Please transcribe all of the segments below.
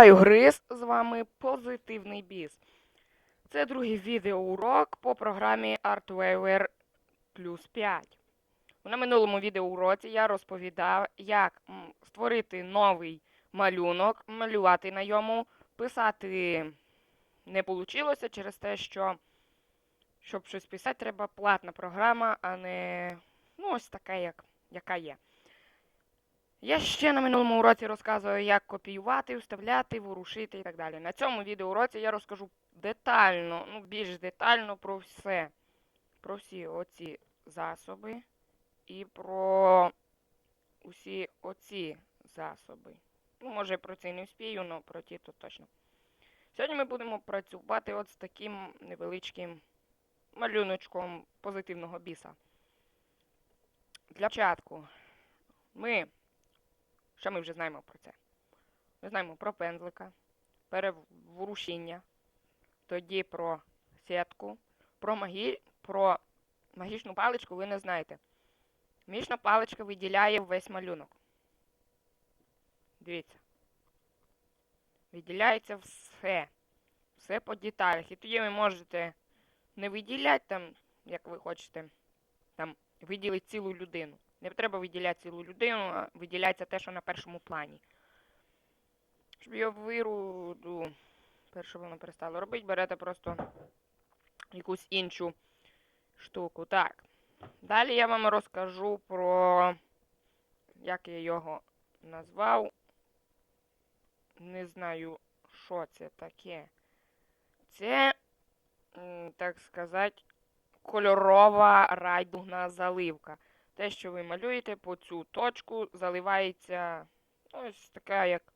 Вітаю, Гриз! З вами Позитивний Біз. Це другий відеоурок по програмі ArtWaver плюс 5. На минулому відеоуроці я розповідав, як створити новий малюнок, малювати на ньому, писати не вийшло через те, що щоб щось писати, треба платна програма, а не ну, ось така, як, яка є. Я ще на минулому уроці розказую, як копіювати, вставляти, ворушити і так далі. На цьому відеоуроці я розкажу детально, ну більш детально про все. Про всі оці засоби і про усі оці засоби. Ну, може, про це не вспію, але про ті то точно. Сьогодні ми будемо працювати от з таким невеличким малюночком позитивного біса. Для початку ми що ми вже знаємо про це? Ми знаємо про пензлика, переворушіння, тоді про сітку, про, магі... про магічну паличку ви не знаєте. Магічна паличка виділяє весь малюнок. Дивіться. Виділяється все. Все по деталях. І тоді ви можете не виділяти там, як ви хочете, там, виділити цілу людину. Не треба виділяти цілу людину, виділяється те, що на першому плані. Щоб його вируду, перше воно перестало робити, берете просто якусь іншу штуку. Так. Далі я вам розкажу про, як я його назвав. Не знаю, що це таке. Це, так сказати, кольорова райдугна заливка те, що ви малюєте по цю точку, заливається ось така як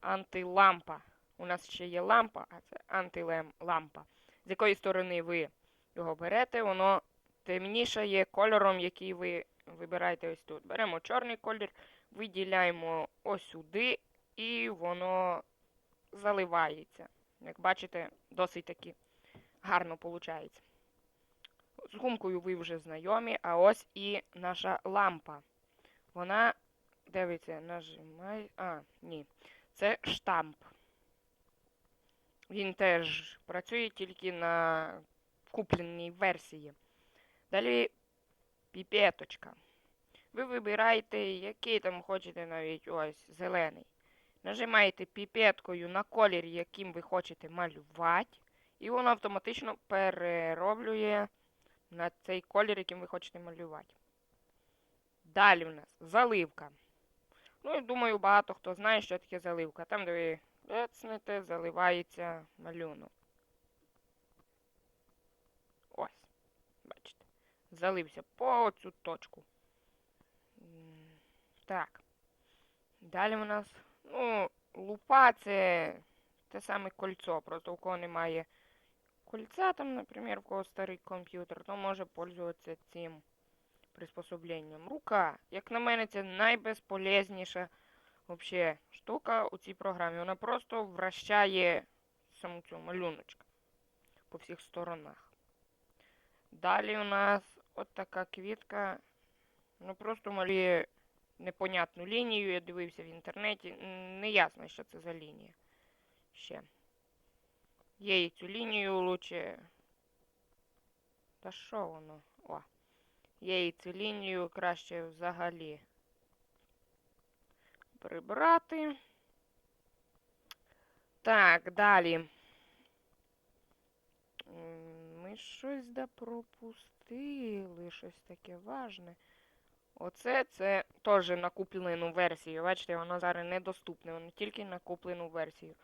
антилампа. У нас ще є лампа, а це антилампа. З якої сторони ви його берете, воно темніше є кольором, який ви вибираєте ось тут. Беремо чорний колір, виділяємо ось сюди, і воно заливається. Як бачите, досить таки гарно виходить. З гумкою ви вже знайомі, а ось і наша лампа. Вона, дивіться, нажимає. А, ні. Це штамп. Він теж працює тільки на купленій версії. Далі піпеточка. Ви вибираєте, який там хочете навіть ось зелений. Нажимаєте піпеткою на колір, яким ви хочете малювати, і воно автоматично перероблює на цей колір, яким ви хочете малювати. Далі в нас заливка. Ну, я думаю, багато хто знає, що таке заливка. Там, де ви вецнете, заливається малюнок. Ось. Бачите. Залився по цю точку. Так. Далі у нас, ну, лупа це те саме кольцо, просто у кого немає кольца, там, например, у кого старий комп'ютер, то може пользуватися цим приспособленням. Рука, як на мене, це найбезполезніша вообще штука у цій програмі. Вона просто вращає саму цю малюночку по всіх сторонах. Далі у нас от така квітка. Ну просто малює непонятну лінію. Я дивився в інтернеті. Не ясно, що це за лінія. Ще. Є цю лінію лучше. Та що воно? О. І цю лінію краще взагалі прибрати. Так, далі. Ми щось да пропустили, щось таке важне. Оце це теж на куплену версію. Бачите, воно зараз недоступне, воно тільки на куплену версію.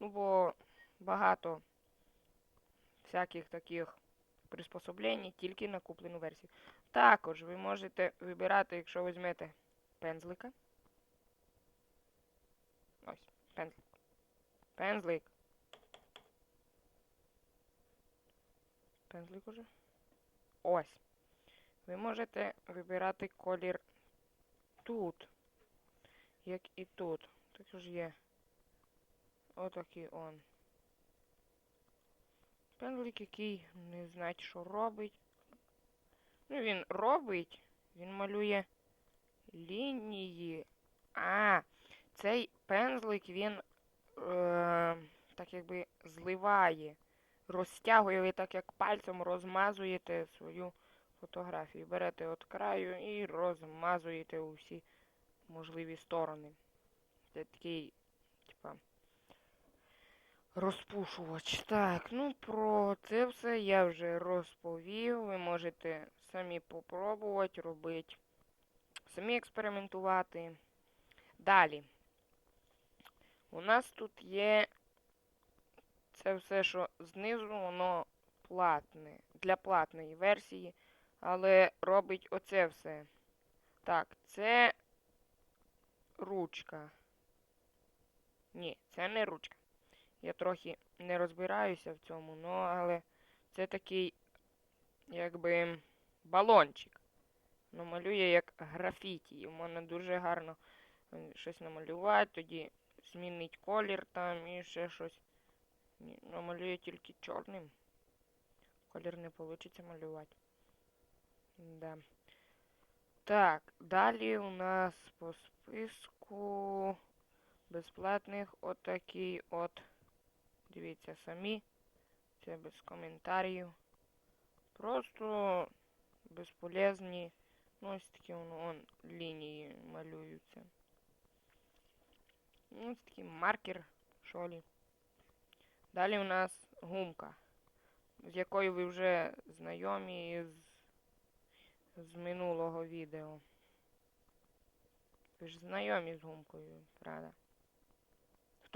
Ну, бо багато всяких таких приспособлень тільки на куплену версію. Також ви можете вибирати, якщо візьмете пензлика. Ось, пензлик. Пензлик. Пензлик уже. Ось. Ви можете вибирати колір тут. Як і тут. Також є. Отакий он. Пензлик, який не знає, що робить. Ну, він робить, він малює лінії. А, цей пензлик, він е, так якби зливає, розтягує, ви так як пальцем розмазуєте свою фотографію. Берете від краю і розмазуєте у всі можливі сторони. Це такий, розпушувач. Так, ну про це все я вже розповів. Ви можете самі попробувати робити, самі експериментувати. Далі. У нас тут є це все, що знизу, воно платне. Для платної версії. Але робить оце все. Так, це ручка. Ні, це не ручка. Я трохи не розбираюся в цьому, ну, але це такий, якби, балончик. Ну, малює як графіті. І можна дуже гарно щось намалювати, тоді змінить колір там і ще щось. Ні, намалює тільки чорним. Колір не вийде малювати. Да. Так, далі у нас по списку безплатних отакий от. Дивіться самі. Це без коментарів. Просто безполезні. Ну, ось такі воно он, лінії малюються. Ну, ось такий маркер, що лі. Далі у нас гумка, з якою ви вже знайомі з, з минулого відео. Ви ж знайомі з гумкою, правда?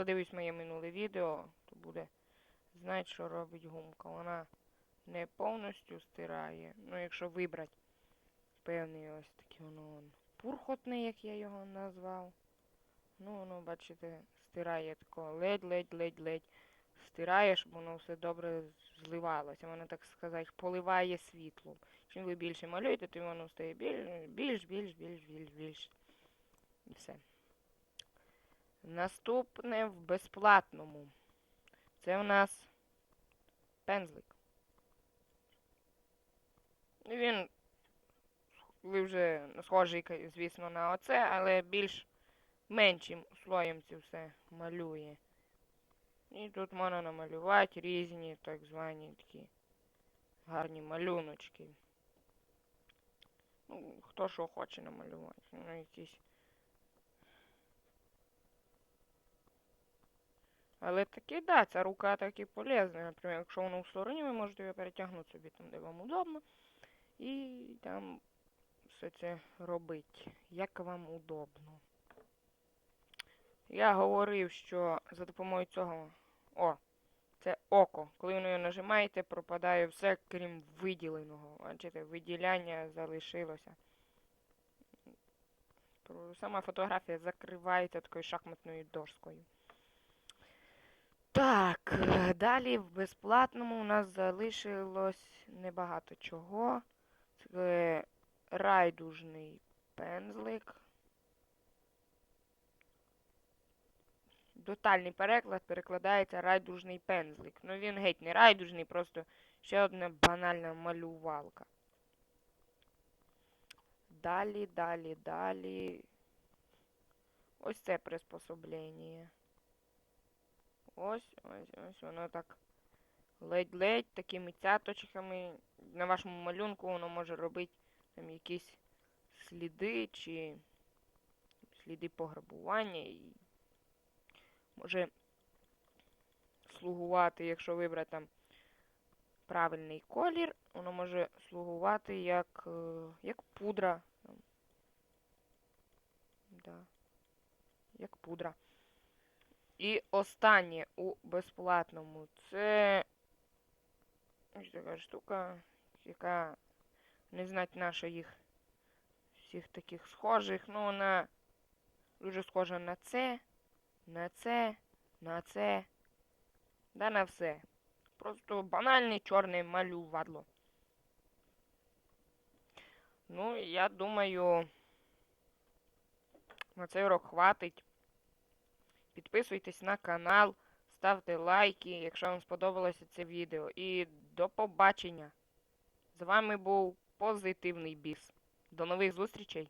Хто дивись моє минуле відео, то буде знати, що робить гумка. Вона не повністю стирає. Ну, якщо вибрати певний ось такий воно он пурхотний, як я його назвав. Ну, воно, бачите, стирає тако ледь-ледь-ледь-ледь. Стирає, щоб воно все добре зливалося. Воно, так сказати, поливає світлом. Чим ви більше малюєте, тим воно стає більш, більш, більш, більш, більш, більш. І все. Наступне в безплатному. Це у нас пензлик. Він ви вже схожий, звісно, на оце, але більш меншим слоєм це все малює. І тут можна намалювати різні так звані такі гарні малюночки. Ну, хто що хоче намалювати. Ну, якісь. Але таки, да, ця рука таки полезна. Наприклад, якщо воно в стороні, ви можете його перетягнути собі там, де вам удобно. І там все це робить, як вам удобно. Я говорив, що за допомогою цього. О, це око. Коли ви нажимаєте, пропадає все, крім виділеного. Бачите, виділяння залишилося. Сама фотографія закривається такою шахматною дошкою. Так, е, далі в безплатному у нас залишилось небагато чого. Це райдужний пензлик. Тотальний переклад перекладається райдужний пензлик. Ну він геть не райдужний, просто ще одна банальна малювалка. Далі, далі, далі. Ось це приспособлення. Ось, ось, ось воно так ледь-ледь такими цяточками. На вашому малюнку воно може робити там якісь сліди чи сліди пограбування і може слугувати, якщо вибрати там правильний колір, воно може слугувати як, е, як пудра. Да. Як пудра. І останнє у безплатному це ось така штука, яка не знать наша їх всіх таких схожих. Ну, вона дуже схожа на це, на це, на це, да на все. Просто банальне чорне малювадло. Ну, я думаю, на цей урок хватить. Підписуйтесь на канал, ставте лайки, якщо вам сподобалося це відео. І до побачення! З вами був Позитивний Біс. До нових зустрічей!